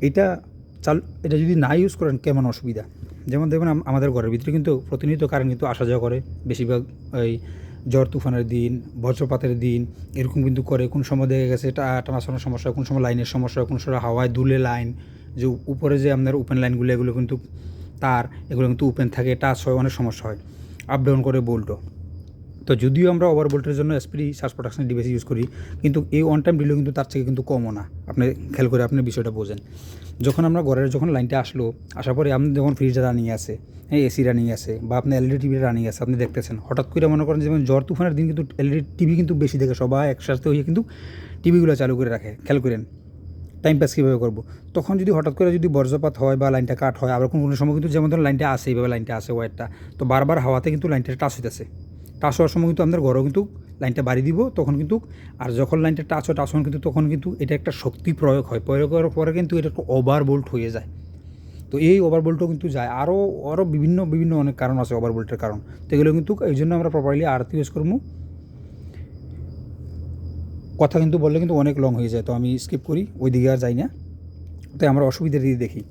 এটা চাল, এটা যদি না ইউজ করেন, কেমন অসুবিধা? যেমন দেখবেন আম- আমাদের ঘরের ভিতরে কিন্তু প্রতিনিয়ত কারেন্ট কিন্তু আসা যাওয়া করে। বেশিরভাগ এই ঝড় তুফানের দিন, বজ্রপাতের দিন, এরকম কিন্তু করে। কোন সময় দেখা গেছে টানাশোনার সমস্যা, কোন সময় লাইনের সমস্যা, কোন সময় হাওয়ায় দুলে লাইন যে উপরে যে আপনার ওপেন লাইনগুলো এগুলো কিন্তু তার, এগুলো কিন্তু ওপেন থাকে টাচ হয়, অনেক সমস্যা হয়। আপ ডাউন করে বোল্টও তো যদিও আমরা ওভার ভোল্টের জন্য SPD surge protection device use করি, কিন্তু এই ওয়ান টাইম ডিলেও কিন্তু তার থেকে কিন্তু কমও না। আপনি খেয়াল করে আপনি বিষয়টা বোঝেন। যখন আমরা ঘরের যখন লাইনটা আসলো, আসার পরে আপনি যখন ফ্রিজটা রানিং আছে হ্যাঁ এসি রানিং আছে, বা আপনি এলইডি টিভি রানিং আছে, আপনি দেখতেছেন। হঠাৎ করে মনে করেন যেমন জ্বর তুফানের দিন কিন্তু এলইডি টিভি কিন্তু বেশি দেখে সবাই একসাথে হয়ে কিন্তু টিভিগুলো চালু করে রাখে। খেয়াল করেন টাইম পাস কীভাবে করব? তখন যদি হঠাৎ করে যদি বজ্রপাত হয় বা লাইনটা কাট হয়, আবার কোনো কোনো সময় কিন্তু যেমন ধরুন লাইনটা আসে এইভাবে লাইনটা আসে ওয়ারটা তো বারবার হাওয়াতে কিন্তু লাইনটা টাচ হইতেছে। টাচ হওয়ার সময় কিন্তু আপনার ঘরেও কিন্তু লাইনটা বাড়ি দিব, তখন কিন্তু আর যখন লাইনটা টাচ হয় টাচ হয় কিন্তু তখন কিন্তু এটা একটা শক্তি প্রয়োগ হয়। প্রয়োগ করার পরে কিন্তু এটা একটা ওভার বোল্ট হয়ে যায়। তো এই ওভার বোল্টও কিন্তু যায়। আরও আরও বিভিন্ন বিভিন্ন অনেক কারণ আছে ওভার বোল্টের কারণ। তো এগুলো কিন্তু এই জন্য আমরা প্রপারলি আরতি ইউজ করব। কথা কিন্তু বললে কিন্তু অনেক লং হয়ে যায়, তো আমি স্কিপ করি ওই দিকে আর যাই না। তো আমরা অসুবিধা দিয়ে দেখি।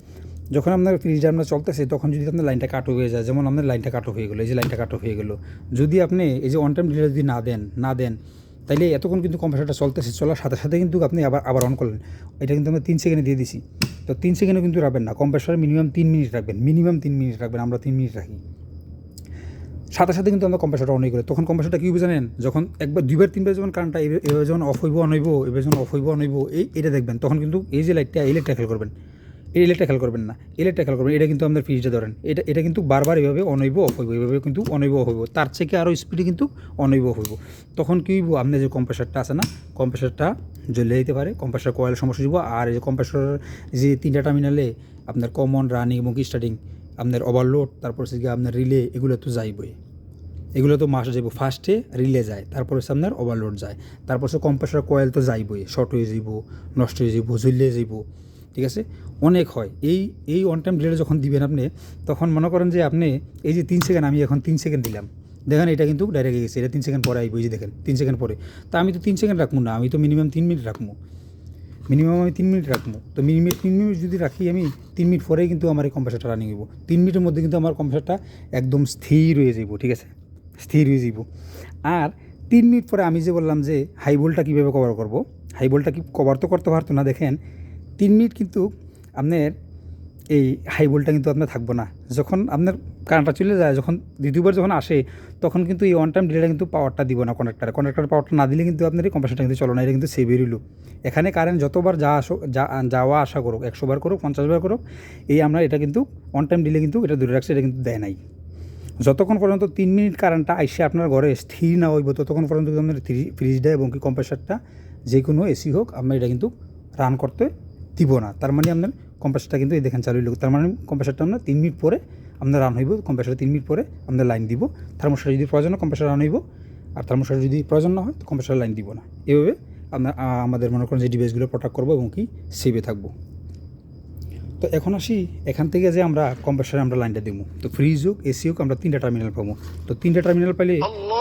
যখন আপনার ফ্রিজটা আপনার চলতেছে, তখন যদি আপনার লাইনটা কাটো হয়ে যায়, যেমন আপনার লাইনটা কাটো হয়ে গেলো, এই যে লাইনটা কাটো হয়ে গেলো, যদি আপনি এই যে অন টাইম ডিলে যদি না দেন না দেন, তাইলে এতক্ষণ কিন্তু কম্প্রেসারটা চলতেছে, চলার সাথে সাথে কিন্তু আপনি আবার আবার অন করলেন। এটা কিন্তু আমরা তিন সেকেন্ডে দিয়ে দিছি। তো তিন সেকেন্ডে কিন্তু রাখবেন না কম্প্রেসার মিনিমাম তিন মিনিট রাখবেন মিনিমাম তিন মিনিট রাখবেন, আমরা তিন মিনিট রাখি। সাথে সাথে কিন্তু আমরা কম্প্রেসারটা অন করি তখন কম্প্রেসারটা কী জানেন? যখন একবার দুইবার, তিনবার যখন কারেন্টটা এভাবে যখন অফ হইব অন হইব এবার যখন অফ হইব অন হইব, এই, এটা দেখবেন, তখন কিন্তু এই যে লাইটটা এই লাইটটা খেয়াল করবেন। এই লাইটটা খেয়াল করবেন না। এই লাইটটা খেয়াল করবেন, এটা কিন্তু আমাদের ফ্রিজটা ধরেন। এটা এটা কিন্তু বারবার এভাবে অন হইব অফ হইব, এভাবে কিন্তু অন হইব তার থেকে আরও স্পিডে কিন্তু অন হইব তখন কী হইব? আপনার যে কম্প্রেসারটা আছে না কম্প্রেসারটা জ্বলে যেতে পারে কম্প্রেসার কয়েল সমস্যা দিব আর এই যে কম্প্রেসার যে তিনটা টার্মিনালে আপনার কমন রানিং এবং স্টার্টিং আপনার ওভারলোড তারপর হচ্ছে আপনার রিলে এগুলো তো যাইবই। এগুলো তো মাস যাইব। ফার্স্টে রিলে যায়, তারপর হচ্ছে আপনার ওভারলোড যায়। তারপর হচ্ছে কম্প্রেসার কয়েল তো যাইবই শর্ট হয়ে যাইব, নষ্ট হয়ে যাইব জ্বলিয়ে যাইব। ঠিক আছে? অনেক হয়। এই এই ওয়ান টাইম ডিলে যখন দিবেন আপনি, তখন মনে করেন যে আপনি এই যে তিন সেকেন্ড আমি এখন তিন সেকেন্ড দিলাম। দেখেন এটা কিন্তু ডাইরেক্ট গেছে। এটা তিন সেকেন্ড পরে আইব যে দেখেন, তিন সেকেন্ড পরে। তা আমি তো তিন সেকেন্ড রাখব না, আমি তো মিনিমাম তিন মিনিট রাখব। মিনিমাম আমি তিন মিনিট রাখব। তো মিনিমাম তিন মিনিট যদি রাখি, আমি তিন মিনিট পরেই কিন্তু আমার এই কম্প্রেসারটা রানিং হইব। তিন মিনিটের মধ্যে কিন্তু আমার কম্প্রেসারটা একদম স্থির হয়ে যাব ঠিক আছে? স্থির হয়ে যাব আর তিন মিনিট পরে আমি যে বললাম যে হাই ভোল্টটা কীভাবে কভার করব হাই ভোল্টটা কি কভার তো করতে পারতো না, দেখেন তিন মিনিট কিন্তু আপনার এই হাই ভোল্টটা কিন্তু আপনার থাকব না। যখন আপনার কারেন্টটা চলে যায়, যখন দ্বিতীয়বার যখন আসে, তখন কিন্তু এই ওয়ান টাইম ডিলেটা কিন্তু পাওয়ারটা দিব না কনেক্টারে কনেক্টার পাওয়ারটা না দিলে কিন্তু আপনার এই কম্প্রেসারটা কিন্তু চলো না, এটা কিন্তু সেভে রইল এখানে কারেন্ট যতবার যা আসো, যা- যাওয়া আসা করুক একশো বার করুক পঞ্চাশ বার করুক, এই আমরা এটা কিন্তু অন টাইম দিলে কিন্তু এটা দূরে রাখছে, এটা কিন্তু দেয় নাই। যতক্ষণ পর্যন্ত তিন মিনিট কারেন্টটা আইসে আপনার ঘরে স্থির না হইব, ততক্ষণ পর্যন্ত কিন্তু আপনার ফ্রি- ফ্রিজটা এবং কি কম্প্রেসারটা যে কোনো এসি হোক, আমরা এটা কিন্তু রান করতে দিব না। তার মানে আপনার কম্প্রেসারটা কিন্তু এই দেখেন চালু হইল। তার মানে কম্প্রেসারটা আমরা তিন মিনিট পরে আপনার রান হইব। কম্প্রেসার তিন মিনিট পরে আমরা লাইন দিব। থার্মোস্টার যদি প্রয়োজন হয় কম্প্রেসার রান হইব। আর থার্মোস্টার যদি প্রয়োজন না হয় তো কম্প্রেসার লাইন দিব না। এভাবে আপনার আমাদের মনে করেন যে ডিভাইসগুলো প্রোটেক্ট করব এবং কি সেভে থাকব। তো এখন আসি, এখান থেকে যে আমরা কম্প্রেসারে আমরা লাইনটা দিব তো ফ্রিজ হোক এসি হোক, আমরা তিনটা টার্মিনাল পাবো। তো তিনটা টার্মিনাল পাইলে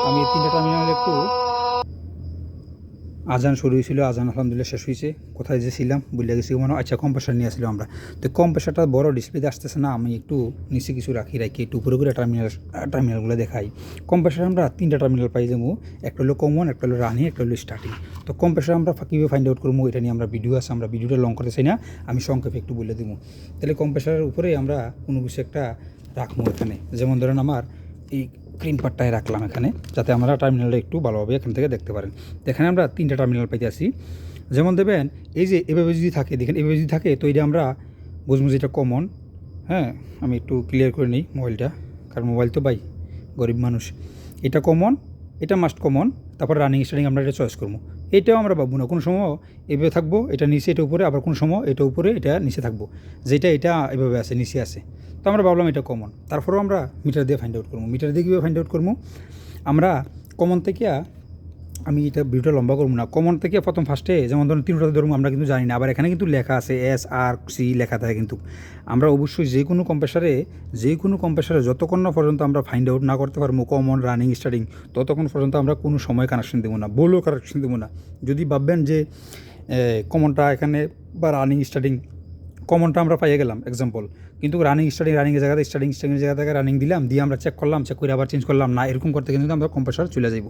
আমি তিনটা টার্মিনাল একটু আজান শুরু হয়েছিল, আজান আলহামদুলিল্লাহ শেষ হয়েছে। কোথায় যে ছিলাম বুঝলে গেছি। মনে আচ্ছা কম্প্রেসার নিয়ে আসছিলাম আমরা। তো কম্প্রেসারটা বড় ডিসপ্লেতে আসতেছে না, আমি একটু নিচে কিছু রাখি রাখি, একটু উপরে করে টার্মিনাল টার্মিনালগুলো দেখাই। কম্প্রেসার আমরা তিনটা টার্মিনাল পাই যাব। একটা হলো কমন একটা হলো রানি একটা হলো স্টার্টিং তো কম্প্রেসার আমরা কীভাবে ফাইন্ড আউট করব, এটা নিয়ে আমরা ভিডিও আছে, আমরা ভিডিওটা লং করতে চাই না আমি সংক্ষেপে একটু বলে দেবো। তাহলে কম্প্রেসারের উপরে আমরা কোনো কিছু একটা রাখব এখানে। যেমন ধরেন আমার এই ক্রিম পাটটায় রাখলাম এখানে, যাতে আমরা টার্মিনালটা একটু ভালোভাবে এখান থেকে দেখতে পারেন। এখানে আমরা তিনটা টার্মিনাল পাইতে আসি। যেমন দেবেন এই যে এভাবে যদি থাকে, দেখেন এভাবে যদি থাকে, তো এটা আমরা বুঝব যে এটা কমন হ্যাঁ আমি একটু ক্লিয়ার করে নিই মোবাইলটা কারণ মোবাইল তো বাই গরিব মানুষ। এটা কমন এটা মাস্ট কমন তারপর রানিং স্টার্টিং আমরা এটা চয়েস করব। এটাও আমরা ভাববো না। কোনো সময় এভাবে থাকব, এটা নিচে, এটা উপরে, আবার কোনো সময় এটা উপরে, এটা নিচে থাকব। যেটা, এটা এভাবে আছে, নিচে আছে। তো আমরা ভাবলাম এটা কমন তারপরেও আমরা মিটার দিয়ে ফাইন্ড আউট করব। মিটার দিয়ে কীভাবে ফাইন্ড আউট করব? আমরা কমন থেকে আমি এটা ভিডিওটা লম্বা করব না। কমন থেকে প্রথম ফার্স্টে যেমন ধরুন তিনটা ধরুন আমরা কিন্তু জানি না, আবার এখানে কিন্তু লেখা আছে এস আর সি লেখা থাকে কিন্তু। আমরা অবশ্যই যে কোনো কম্প্রেসারে যে কোনো কম্প্রেসারে যতক্ষণ না পর্যন্ত আমরা ফাইন্ড আউট না করতে পারব কমন রানিং স্টার্টিং ততক্ষণ পর্যন্ত আমরা কোনো সময় কানেকশন দেবো না, বলেও কানেকশন দেবো না। যদি ভাববেন যে কমনটা এখানে বা রানিং স্টার্টিং কমনটা আমরা পাইয়ে গেলাম এক্সাম্পল কিন্তু রানিং স্টার্টিং রানিংয়ের জায়গাতে স্টার্টিং স্টার্টিং জায়গা থেকে রানিং দিলাম, দিয়ে আমরা চেক করলাম চেক করে আবার চেঞ্জ করলাম, না, এরকম করতে কিন্তু আমরা কম্প্রেসার চলে যাব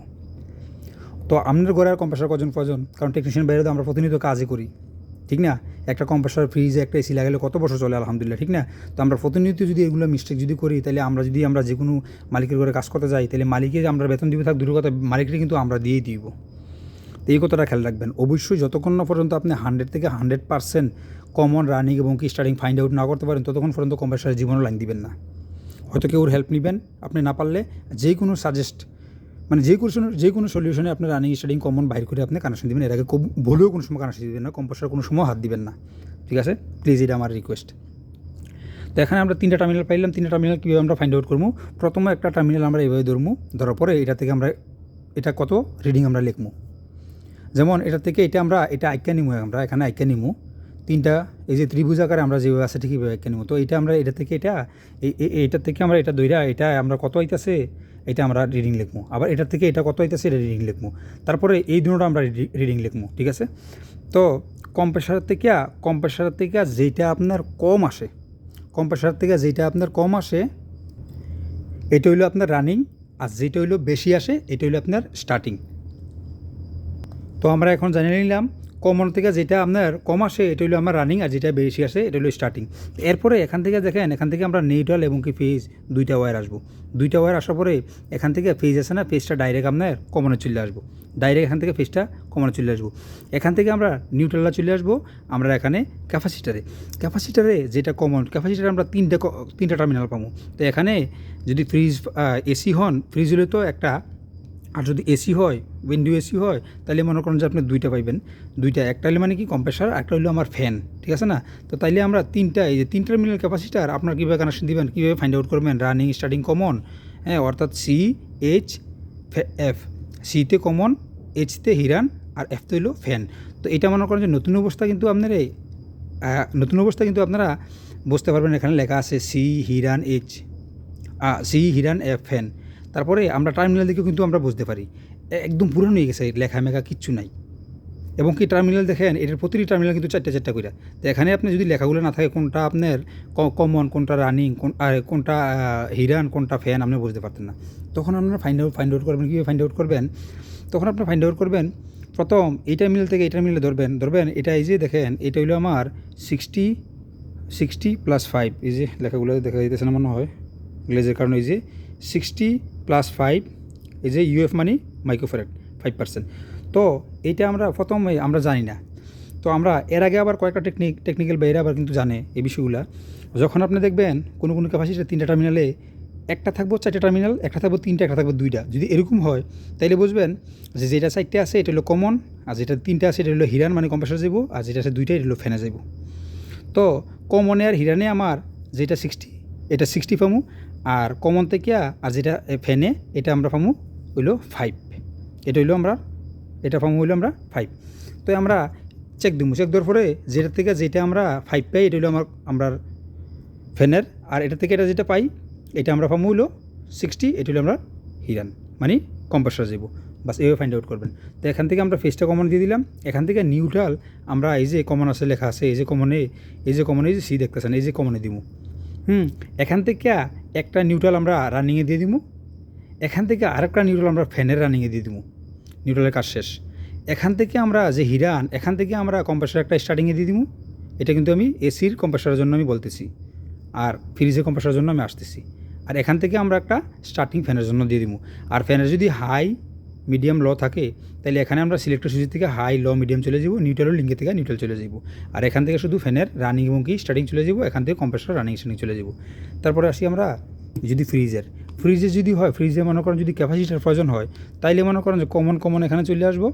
তো আপনার ঘরে আর কম্প্রেসার কজন প্রয়োজন? কারণ টেকনিশিয়ান বাইরে তো আমরা প্রতিনিয়ত কাজই করি। ঠিক না? একটা কম্প্রেসার ফ্রিজে একটা এসি লাগালে কত বছর চলে আলহামদুলিল্লাহ, ঠিক না? তো আমরা প্রতিনিয়ত যদি এগুলো মিস্টেক যদি করি, তাহলে আমরা যদি আমরা যে কোনো মালিকের ঘরে কাজ করতে যাই, তাহলে মালিকের আমরা বেতন দিব থাক দূরের কথা কিন্তু আমরা দিয়েই দিব। তো এই কথাটা খেয়াল রাখবেন। অবশ্যই যতক্ষণ না পর্যন্ত আপনি হান্ড্রেড থেকে হান্ড্রেড পার্সেন্ট কমন রানিং এবং কি স্টার্টিং ফাইন্ড আউট না করতে পারেন, ততক্ষণ পর্যন্ত কম্প্রেসারের জীবনও লাইন দিবেন না। হয়তো কেউর হেল্প নেবেন, আপনি না পারলে যে কোনো সাজেস্ট মানে যে কোনো যে কোনো সলিউশনে আপনি রানিং স্টার্টিং কমন বাইর করে আপনি কানেকশন দিবেন। এর আগে ভুলেও কোনো সময় কানেকশন দিবেন না কম্প্রেসার কোনো সময় হাত দিবেন না। ঠিক আছে? প্লিজ এটা আমার রিকোয়েস্ট তো এখানে আমরা তিনটা টার্মিনাল পাইলাম। তিনটা টার্মিনাল কীভাবে আমরা ফাইন্ড আউট করব? প্রথমে একটা টার্মিনাল আমরা এইভাবে ধরবো। ধরার পরে এটা থেকে আমরা এটা কত? রিডিং আমরা লিখব। যেমন এটা থেকে এটা আমরা এটা আইকা নিমু আমরা। এখানে আইকা নিমু। তিনটা এই যে ত্রিভুজ আকারে আমরা যেভাবে আছে ঠিক এইভাবে আইকা নিমু। তো এটা আমরা এটা থেকে এটা এই এই- এইটার থেকে আমরা এটা দইরা এটা আমরা কত হইতাছে এটা আমরা রিডিং লিখব আবার এটার থেকে এটা কত হইতাছে, এটা রিডিং লিখব তারপরে এই দুটোটা আমরা রিডিং লিখব ঠিক আছে? তো কম্প্রেসার থেকে কম্প্রেসার থেকে যেটা আপনার কম আসে কম্প্রেসার থেকে যেটা আপনার কম আসে, এটা হইল আপনার রানিং আর যেটা হইল বেশি আসে, এটা হইল আপনার স্টার্টিং তো আমরা এখন জানিয়ে নিলাম কমন থেকে যেটা আপনার কম আসে, এটা হলো আমার রানিং আর যেটা বেশি আসে, এটা হলো স্টার্টিং এরপরে এখান থেকে দেখেন, এখান থেকে আমরা নিউট্রাল এবং কি ফেজ দুইটা ওয়্যার আসব। দুইটা ওয়্যার আসার পরে এখান থেকে ফেজ আসে না ফেজটা ডাইরেক্ট আপনার কমনে চলে আসব। ডাইরেক্ট এখান থেকে ফেজটা কমনে চলে আসব। এখান থেকে আমরা নিউট্রালটা চলে আসব, আমরা এখানে ক্যাপাসিটারে ক্যাপাসিটারে যেটা কমন ক্যাপাসিটারে আমরা তিনটা তিনটা টার্মিনাল পাবো। তো এখানে যদি ফ্রিজ এসি হন ফ্রিজ হলে তো একটা আর যদি এসি হয় উইন্ডো এসি হয়, তাহলে মনে করেন যে আপনি দুইটা পাইবেন। দুইটা, একটা হলে মানে কি কম্প্রেসার একটা হলো আমার ফ্যান ঠিক আছে না? তো তাইলে আমরা তিনটা, এই যে তিন টার্মিনাল ক্যাপাসিটার আপনার কীভাবে কানেকশন দিবেন, কীভাবে ফাইন্ড আউট করবেন? রানিং স্টার্টিং কমন হ্যাঁ অর্থাৎ সি এইচ এফ সিতে কমন এইচতে হিরান আর এফতে হলো ফ্যান তো এটা মনে করেন যে নতুন অবস্থা কিন্তু আপনার এই নতুন অবস্থা কিন্তু আপনারা বুঝতে পারবেন এখানে লেখা আছে সি হিরান এইচ সি হিরান এফ ফ্যান তারপরে আমরা টার্মিনাল দিকেও কিন্তু আমরা বুঝতে পারি। একদম পুরনো হয়ে গেছে, লেখা মেখা কিচ্ছু নাই। এবং কি টার্মিনাল দেখেন, এটার প্রতিটি টার্মিনাল কিন্তু চারটা চারটা করে। তো এখানে আপনি যদি লেখাগুলো না থাকে, কোনটা আপনার কমন কোনটা রানিং কোন আর কোনটা হিরান কোনটা ফ্যান আপনি বুঝতে পারতেন না। তখন আপনারা ফাইন্ড আউট ফাইন্ড আউট করবেন। কীভাবে ফাইন্ড আউট করবেন? তখন আপনি ফাইন্ড আউট করবেন, প্রথম এই টার্মিনাল থেকে এই টার্মিনালে ধরবেন। ধরবেন, এটা এই যে দেখেন, এটা হইল আমার সিক্সটি সিক্সটি প্লাস ফাইভ এই যে লেখাগুলো দেখা যাইতেছে না মনে হয়? গ্লেজের কারণে এই যে সিক্সটি প্লাস ফাইভ এই যে ইউএফ মানি মাইক্রোফেরেট ফাইভ পার্সেন্ট তো এইটা আমরা প্রথমে আমরা জানি না। তো আমরা এর আগে আবার কয়েকটা টেকনিক টেকনিক্যাল বাইরে আবার কিন্তু জানে এই বিষয়গুলো। যখন আপনি দেখবেন কোনো কোনো ক্যাপাসিটির তিনটা টার্মিনালে একটা থাকব চারটে টার্মিনাল একটা থাকব তিনটা, একটা থাকব দুইটা। যদি এরকম হয়, তাইলে বুঝবেন যে যেটা চারটে আছে এটা হলো কমন আর যেটা তিনটা আছে এটা হলো হিরান মানে কম্প্রেসার যাব আর যেটা আছে দুইটা এটা হলো ফ্যানে যাব তো কমনে আর হিরানে আমার যেটা সিক্সটি এটা সিক্সটি পামু আর কমন থেকে, আর যেটা ফ্যানে এটা আমরা পামু হইল ফাইভ এটা হইল আমরা, এটা পামু হইল আমরা ফাইভ তো আমরা চেক দিব চেক দেওয়ার পরে যেটা থেকে যেটা আমরা ফাইভ পাই, এটা হইল আমার, আমরা ফ্যানের আর এটা থেকে এটা যেটা পাই, এটা আমরা পামু হইল সিক্সটি এটা হইল আমরা হিরান। মানে কম্প্রেসার যাব বাস এইভাবে ফাইন্ড আউট করবেন। তো এখান থেকে আমরা ফেসটা কমন দিয়ে দিলাম। এখান থেকে নিউট্রাল আমরা এই যে কমন আছে, লেখা আছে, এই যে কমনে এই যে কমনে এই যে সি দেখতেছেন, এই যে কমনে দিব হুম, এখান থেকে একটা নিউট্রাল আমরা রানিংয়ে দিয়ে দিব এখান থেকে আরেকটা নিউট্রাল আমরা ফ্যানের রানিংয়ে দিয়ে দিব নিউট্রালের কাজ শেষ। এখান থেকে আমরা যে হিরান এখান থেকে আমরা কম্প্রেসার একটা স্টার্টিংয়ে দিয়ে দিব এটা কিন্তু আমি এসির কম্প্রেসারের জন্য আমি বলতেছি। আর ফ্রিজের কম্প্রেসারের জন্য আমি আসতেছি। আর এখান থেকে আমরা একটা স্টার্টিং ফ্যানের জন্য দিয়ে দিব আর ফ্যানের যদি হাই মিডিয়াম ল থাকে তাহলে এখানে আমরা সিলেক্টর সুইচ থেকে হাই ল মিডিয়াম চলে যাব নিউট্রাল লিঙ্কে থেকে নিউট্রাল চলে যাব। আর এখান থেকে শুধু ফ্যানের রানিং এবং কি স্টার্টিং চলে যাব, এখান থেকে কম্প্রেসার রানিং স্টার্টিং চলে যাব। তারপরে আসি আমরা যদি ফ্রিজের ফ্রিজে যদি হয় ফ্রিজে মনে করেন যদি ক্যাপাসিটির প্রয়োজন হয়, তাইলে মনে করেন যে কমন কমন এখানে চলে আসব।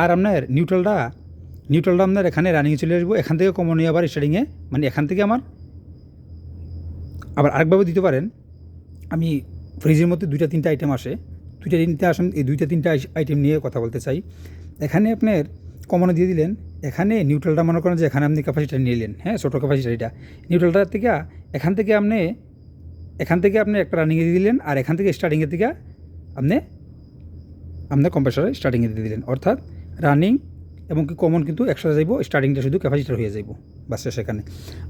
আর আপনার নিউট্রালটা নিউট্রালটা আপনার এখানে রানিংয়ে চলে আসব, এখান থেকে কমন নিয়ে আবার স্টার্টিংয়ে মানে এখান থেকে আমার আবার আরেকভাবে দিতে পারেন। আমি ফ্রিজের মধ্যে দুইটা, তিনটা আইটেম আসে। দুইটা তিনটা আসেন, এই দুইটা তিনটা আইটেম নিয়ে কথা বলতে চাই। এখানে আপনার কমনে দিয়ে দিলেন, এখানে নিউট্রালটা মনে করেন যে এখানে আপনি ক্যাপাসিটি নিলেন হ্যাঁ ছোটো ক্যাপাসিটিটা নিউট্রালটার থেকে এখান থেকে আপনি, এখান থেকে আপনি একটা রানিংয়ে দিয়ে দিলেন, আর এখান থেকে স্টার্টিংয়ের থেকে আপনি আপনার কম্প্রেসারে স্টার্টিংয়ে দিয়ে দিলেন। অর্থাৎ রানিং এবং কি কমন কিন্তু একসাথে যাইব স্টার্টিংটা শুধু ক্যাপাসিটার হয়ে যাইব বাসে সেখানে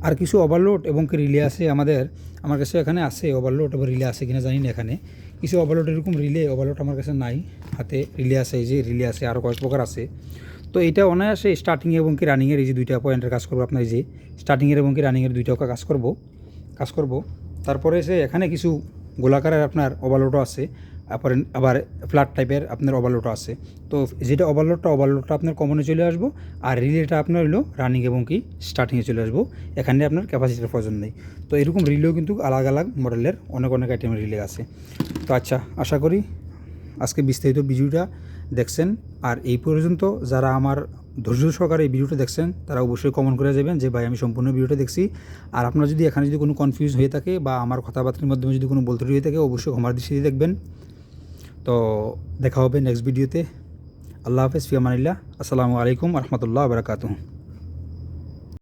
আর কিছু ওভারলোড এবং কি রিলে আছে আমাদের, আমার কাছে এখানে আছে ওভারলোড এবং রিলে আছে কিনা জানি না এখানে। কিছু ওভারলোড এরকম রিলে ওভারলোড আমার কাছে নাই। হাতে রিলে আছে, এই যে রিলে আছে আরও কয়েক প্রকার আছে। তো এটা অনায়াসে স্টার্টিং এবং কি রানিংয়ের এই যে দুইটা পয়েন্টের কাজ করব আপনার এই যে স্টার্টিংয়ের এবং কি রানিংয়ের দুইটা কাজ করব কাজ করব। তারপরে সে এখানে কিছু গোলাকারের আপনার ওভারলোডও আছে। আবার আবার ফ্ল্যাট টাইপের আপনার ওভারলোডও আছে। তো যেটা ওভারলোডটা ওভারলোডটা আপনার কমনে চলে আসব। আর রিলেটা আপনার হলো রানিং এবং কি স্টার্টিংয়ে চলে আসব। এখানে আপনার ক্যাপাসিটির প্রয়োজন নেই। তো এরকম রিলেও কিন্তু আলাদা আলাদা মডেলের অনেক অনেক আইটেমের রিলে আছে। তো আচ্ছা আশা করি আজকে বিস্তারিত ভিডিওটা দেখছেন। আর এই পর্যন্ত যারা আমার ধৈর্য সহকারে এই ভিডিওটা দেখছেন, তারা অবশ্যই কমেন্ট করে যাবেন যে, ভাই, আমি সম্পূর্ণ ভিডিওটা দেখছি। আর আপনার যদি এখানে যদি কোনো কনফিউজ হয়ে থাকে বা আমার কথাবার্তার মাধ্যমে যদি কোনো বলতে হয়ে থাকে, অবশ্যই ক্ষমার দৃষ্টিতে দেখবেন। তো দেখা হবে নেক্সট ভিডিওতে আল্লাহ হাফেজ ফিয়ামানিল্লাহ আসসালামু আলাইকুম রহমতুল্লাহ বারকাতুহ